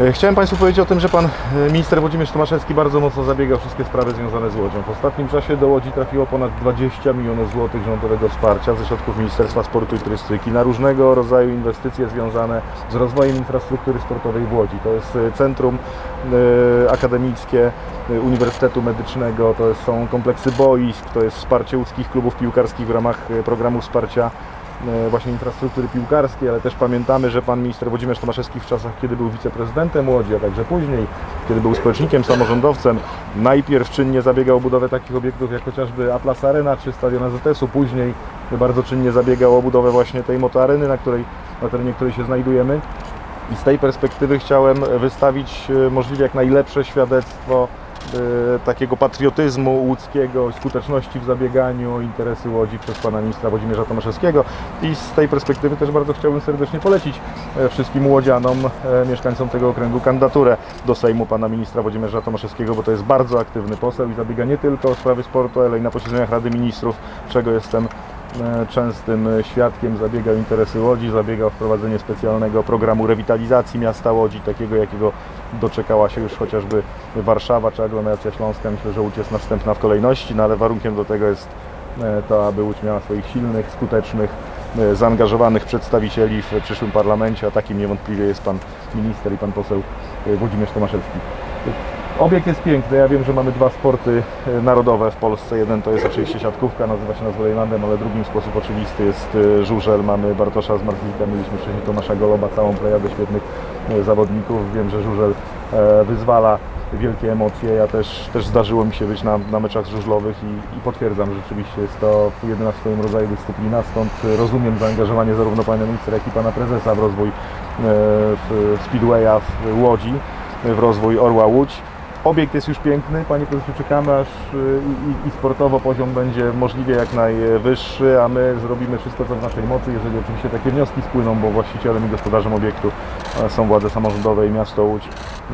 E, Chciałem Państwu powiedzieć o tym, że Pan e, Minister Włodzimierz Tomaszewski bardzo mocno zabiega o wszystkie sprawy związane z Łodzią. W ostatnim czasie do Łodzi trafiło ponad 20 milionów złotych rządowego wsparcia ze środków Ministerstwa Sportu i Turystyki na różnego rodzaju inwestycje związane z rozwojem infrastruktury sportowej w Łodzi. To jest e, centrum akademickie Uniwersytetu Medycznego, to są kompleksy boisk, to jest wsparcie łódzkich klubów piłkarskich w ramach programu wsparcia właśnie infrastruktury piłkarskiej, ale też pamiętamy, że pan minister Włodzimierz Tomaszewski w czasach, kiedy był wiceprezydentem Łodzi, a także później, kiedy był społecznikiem, samorządowcem, najpierw czynnie zabiegał o budowę takich obiektów jak chociażby Atlas Arena czy Stadion AZS-u, później bardzo czynnie zabiegał o budowę właśnie tej motoareny, na, której, na terenie której się znajdujemy. I z tej perspektywy chciałem wystawić e, możliwie jak najlepsze świadectwo e, takiego patriotyzmu łódzkiego, skuteczności w zabieganiu interesy Łodzi przez pana ministra Włodzimierza Tomaszewskiego. I z tej perspektywy też bardzo chciałbym serdecznie polecić e, wszystkim łodzianom, e, mieszkańcom tego okręgu kandydaturę do Sejmu pana ministra Włodzimierza Tomaszewskiego, bo to jest bardzo aktywny poseł i zabiega nie tylko o sprawy sportu, ale i na posiedzeniach Rady Ministrów, czego jestem e, częstym świadkiem, zabiega o interesy Łodzi, zabiega o wprowadzenie specjalnego programu rewitalizacji miasta Łodzi, takiego jakiego doczekała się już chociażby Warszawa czy aglomeracja śląska. Myślę, że Łódź jest następna w kolejności, no ale warunkiem do tego jest e, to, aby Łódź miała swoich silnych, skutecznych, e, zaangażowanych przedstawicieli w przyszłym parlamencie, a takim niewątpliwie jest pan minister i pan poseł e, Włodzimierz Tomaszewski. Obiekt jest piękny. Ja wiem, że mamy dwa sporty e, narodowe w Polsce. Jeden to jest oczywiście siatkówka, nazywa się Nazwolejlandem, ale drugim w sposób oczywisty jest e, żużel. Mamy Bartosza z Marzlika, mieliśmy wcześniej Tomasza Goloba, całą plejadę świetnych e, zawodników. Wiem, że żużel wyzwala wielkie emocje. Ja też, też zdarzyło mi się być na, na meczach żużlowych i, i potwierdzam, że rzeczywiście jest to jedyna w swoim rodzaju dyscyplina, stąd rozumiem zaangażowanie zarówno pana ministra, jak i pana prezesa w rozwój w Speedwaya w Łodzi, w rozwój Orła Łódź. Obiekt jest już piękny, Panie Prezesie, czekamy aż y, i, i, sportowo poziom będzie możliwie jak najwyższy, a my zrobimy wszystko co w naszej mocy, jeżeli oczywiście takie wnioski spłyną, bo właścicielem i gospodarzem obiektu e, są władze samorządowe i miasto Łódź.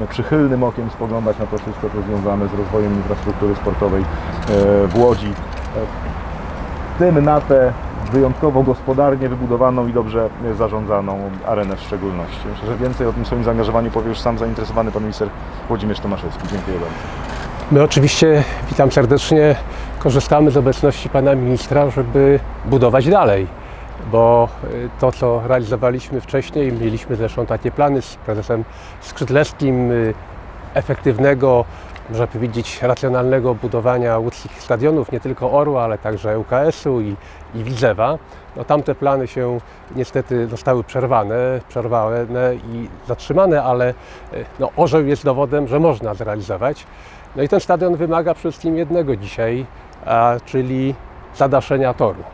Przychylnym okiem spoglądać na to wszystko, co związane z rozwojem infrastruktury sportowej e, w Łodzi. E, Tym na tę wyjątkowo gospodarnie wybudowaną i dobrze zarządzaną arenę w szczególności. Myślę, że więcej o tym swoim zaangażowaniu powie już sam zainteresowany pan minister Włodzimierz Tomaszewski. Dziękuję bardzo. My oczywiście, witam serdecznie, korzystamy z obecności pana ministra, żeby budować dalej, bo y, to, co realizowaliśmy wcześniej, mieliśmy zresztą takie plany z prezesem Skrzydlewskim, y, efektywnego, można powiedzieć, racjonalnego budowania łódzkich stadionów, nie tylko Orła, ale także ŁKS-u i, i Widzewa. No, tamte plany się niestety zostały przerwane, przerwane i zatrzymane, ale y, no, orzeł jest dowodem, że można zrealizować. No i ten stadion wymaga przede wszystkim jednego dzisiaj, a, czyli zadaszenia toru.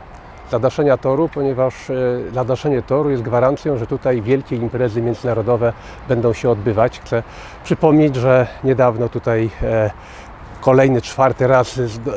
Zadaszenia toru, ponieważ e, zadaszenie toru jest gwarancją, że tutaj wielkie imprezy międzynarodowe będą się odbywać. Chcę przypomnieć, że niedawno tutaj e, kolejny, czwarty raz zdo-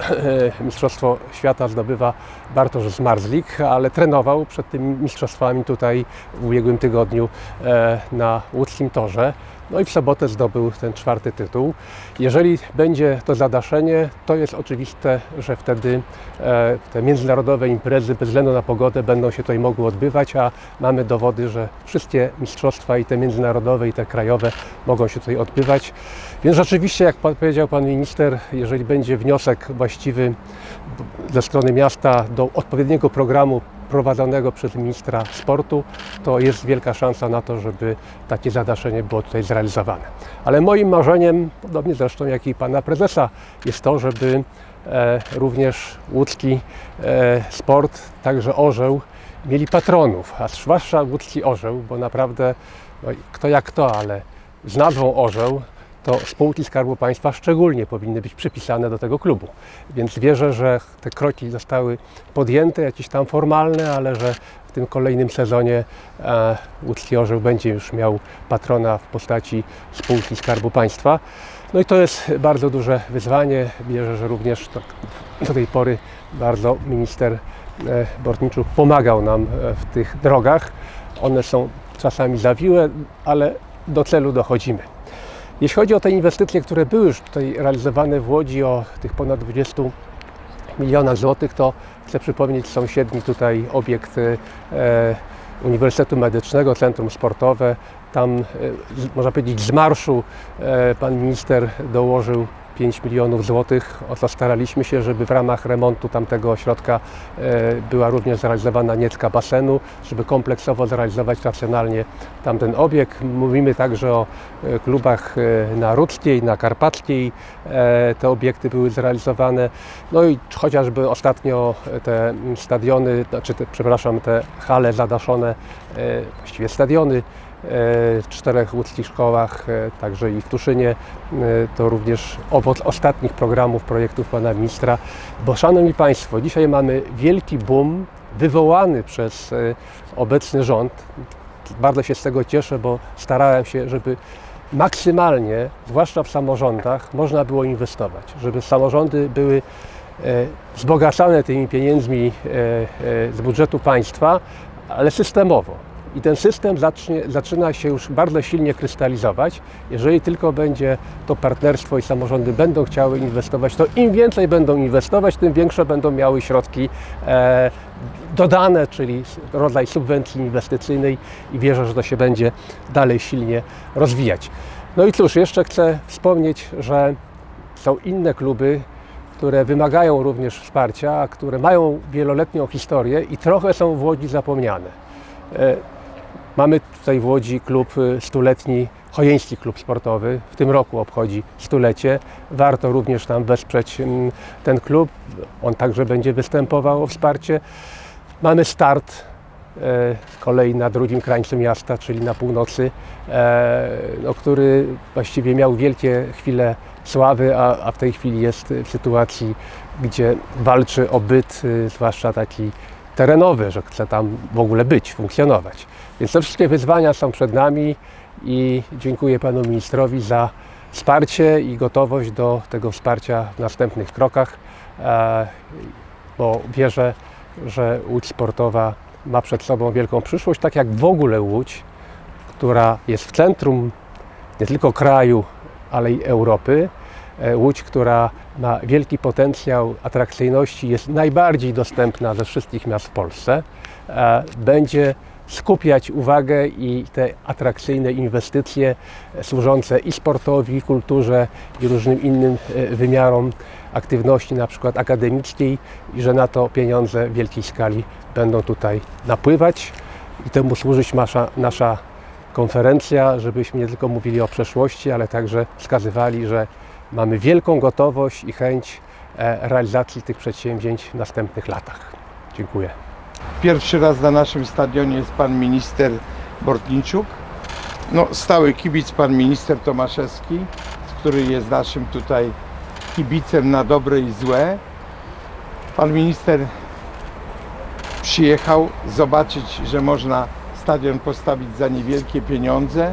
Mistrzostwo Świata zdobywa Bartosz Zmarzlik, ale trenował przed tymi mistrzostwami tutaj w ubiegłym tygodniu e, na łódzkim torze. No i w sobotę zdobył ten czwarty tytuł. Jeżeli będzie to zadaszenie, to jest oczywiste, że wtedy e, te międzynarodowe imprezy bez względu na pogodę będą się tutaj mogły odbywać, a mamy dowody, że wszystkie mistrzostwa i te międzynarodowe i te krajowe mogą się tutaj odbywać. Więc rzeczywiście, jak powiedział pan minister, jeżeli będzie wniosek właściwy ze strony miasta do odpowiedniego programu prowadzonego przez ministra sportu, to jest wielka szansa na to, żeby takie zadaszenie było tutaj zrealizowane. Ale moim marzeniem, podobnie zresztą jak i pana prezesa, jest to, żeby e, również łódzki e, sport, także orzeł, mieli patronów, a zwłaszcza łódzki orzeł, bo naprawdę no, kto jak kto, ale z nazwą orzeł to spółki Skarbu Państwa szczególnie powinny być przypisane do tego klubu. Więc wierzę, że te kroki zostały podjęte, jakieś tam formalne, ale że w tym kolejnym sezonie e, Łódzki Orzeł będzie już miał patrona w postaci spółki Skarbu Państwa. No i to jest bardzo duże wyzwanie. Wierzę, że również to, do tej pory bardzo minister e, Bortniczuk pomagał nam e, w tych drogach. One są czasami zawiłe, ale do celu dochodzimy. Jeśli chodzi o te inwestycje, które były już tutaj realizowane w Łodzi o tych ponad 20 milionach złotych, to chcę przypomnieć sąsiedni tutaj obiekt e, Uniwersytetu Medycznego, Centrum Sportowe, tam, e, można powiedzieć, z marszu e, pan minister dołożył 5 milionów złotych. O to staraliśmy się, żeby w ramach remontu tamtego ośrodka e, była również zrealizowana nietka basenu, żeby kompleksowo zrealizować racjonalnie tamten obiekt. Mówimy także o e, klubach e, na Rudzkiej, na Karpackiej. Te obiekty były zrealizowane. No i chociażby ostatnio te stadiony, znaczy te, przepraszam, te hale zadaszone, właściwie stadiony w czterech łódzkich szkołach, e, także i w Tuszynie. E, To również owoc ostatnich programów, projektów pana ministra. Bo szanowni państwo, dzisiaj mamy wielki boom wywołany przez e, obecny rząd. Bardzo się z tego cieszę, bo starałem się, żeby maksymalnie, zwłaszcza w samorządach, można było inwestować, żeby samorządy były e, wzbogacane tymi pieniędzmi e, e, z budżetu państwa, ale systemowo. I ten system zacznie, zaczyna się już bardzo silnie krystalizować. Jeżeli tylko będzie to partnerstwo i samorządy będą chciały inwestować, to im więcej będą inwestować, tym większe będą miały środki e, dodane, czyli rodzaj subwencji inwestycyjnej i wierzę, że to się będzie dalej silnie rozwijać. No i cóż, jeszcze chcę wspomnieć, że są inne kluby, które wymagają również wsparcia, które mają wieloletnią historię i trochę są w Łodzi zapomniane. E, Mamy tutaj w Łodzi klub y, stuletni, Chojeński Klub Sportowy. W tym roku obchodzi stulecie. Warto również tam wesprzeć mm, ten klub. On także będzie występował o wsparcie. Mamy start e, z kolei na drugim krańcu miasta, czyli na północy, e, no, który właściwie miał wielkie chwile sławy, a, a w tej chwili jest w sytuacji, gdzie walczy o byt, y, zwłaszcza taki terenowy, że chce tam w ogóle być, funkcjonować. Więc te wszystkie wyzwania są przed nami i dziękuję panu ministrowi za wsparcie i gotowość do tego wsparcia w następnych krokach, e, bo wierzę, że Łódź sportowa ma przed sobą wielką przyszłość, tak jak w ogóle Łódź, która jest w centrum nie tylko kraju, ale i Europy. E, Łódź, która ma wielki potencjał atrakcyjności, jest najbardziej dostępna ze wszystkich miast w Polsce, e, będzie skupiać uwagę i te atrakcyjne inwestycje służące i sportowi, i kulturze, i różnym innym e, wymiarom aktywności, na przykład akademickiej, i że na to pieniądze w wielkiej skali będą tutaj napływać. I temu służyć nasza, nasza konferencja, żebyśmy nie tylko mówili o przeszłości, ale także wskazywali, że mamy wielką gotowość i chęć e, realizacji tych przedsięwzięć w następnych latach. Dziękuję. Pierwszy raz na naszym stadionie jest pan minister Bortniczuk. No, stały kibic pan minister Tomaszewski, który jest naszym tutaj kibicem na dobre i złe. Pan minister przyjechał zobaczyć, że można stadion postawić za niewielkie pieniądze.